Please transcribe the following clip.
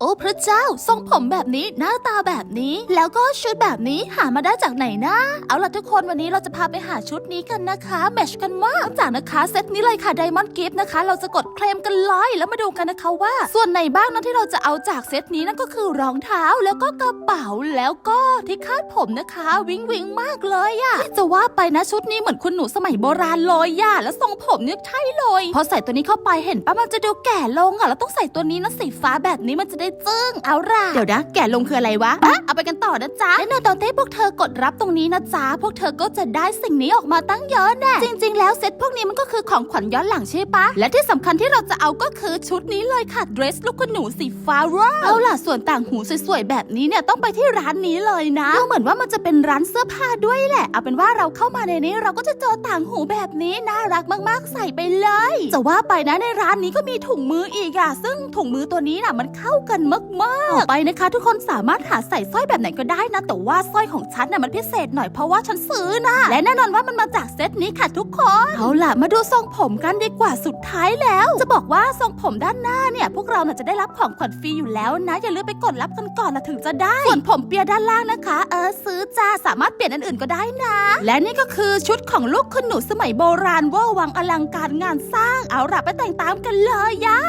โอ้พระเจ้าทรงผมแบบนี้หน้าตาแบบนี้ แล้วก็ชุดแบบนี้หามาได้จากไหนนะ เอาล่ะทุกคนวันนี้เราจะพาไปหาชุดนี้กันนะคะแมชกันมากจากนะคะเซตนี้เลยค่ะ Diamond Gift นะคะ เราจะกดเคลมกันเลยแล้วมาดูกันนะคะว่า ส่วนไหนบ้างนะที่เราจะเอาจากเซตนี้นั่นก็คือรองเท้าแล้วก็กระเป๋าแล้วก็ที่คาดผมนะคะ วิงวิงมากเลยอะจะว่าไปนะชุดนี้เหมือนคุณหนูสมัยโบราณเลยอะแล้วทรงผมเนี่ยใช่เลย พอใส่ตัวนี้เข้าไปเห็นปะมันจะดูแก่ลงอะแล้วต้องใส่ตัวนี้นะสีฟ้าแบบนี้มันจะได้จึ้งเอาล่ะเดี๋ยวนะ แก่ลงคืออะไรวะอะเอาไปกันต่อนะจ๊ะ และในตอนที่พวกเธอกดรับตรงนี้นะจ๊ะ พวกเธอก็จะได้สิ่งนี้ออกมาตั้งเยอะแน่จริง ๆ แล้วเซ็ตพวกนี้มันก็คือของขวัญย้อนหลังใช่ปะ และที่สำคัญที่เราจะเอาก็คือชุดนี้เลยค่ะเดรสลูกคุณหนูสีฟ้าว้าวเอาล่ะส่วนต่างหูสวยๆแบบนี้เนี่ยต้องไปที่ร้านนี้เลยนะดูเหมือนว่ามันจะเป็นร้านเสื้อผ้าด้วยแหละ เอาเป็นว่าเราเข้ามาในนี้เราก็จะเจอต่างหูแบบนี้น่ารักมากๆ ใส่ไปเลย จะว่าไปนะในร้านนี้ก็มีถุงมืออีกอะซึ่งถุงมือตัวนี้น่ะมันเข้ากันมากๆต่อไปนะคะ ทุกคนสามารถหาใส่สร้อยแบบไหนก็ได้นะ แต่ว่าสร้อยของฉันน่ะมันพิเศษหน่อยเพราะว่าฉันซื้อนะ และแน่นอนว่ามันมาจากเซตนี้ค่ะทุกคน เอาล่ะ มาดูทรงผมกันดีกว่าสุดท้ายแล้ว จะบอกว่าทรงผมด้านหน้าเนี่ย พวกเราน่ะจะได้รับของขวัญฟรีอยู่แล้วนะ อย่าลืมไปกดรับกันก่อนนะถึงจะได้ ส่วนผมเปียด้านล่างนะคะ เออซื้อจ้าสามารถเปลี่ยนอันอื่นก็ได้นะ และนี่ก็คือชุดของลูกคุณหนูสมัยโบราณเว่าวังอลังการงานสร้าง เอาล่ะไปแต่งตามกันเลยย่า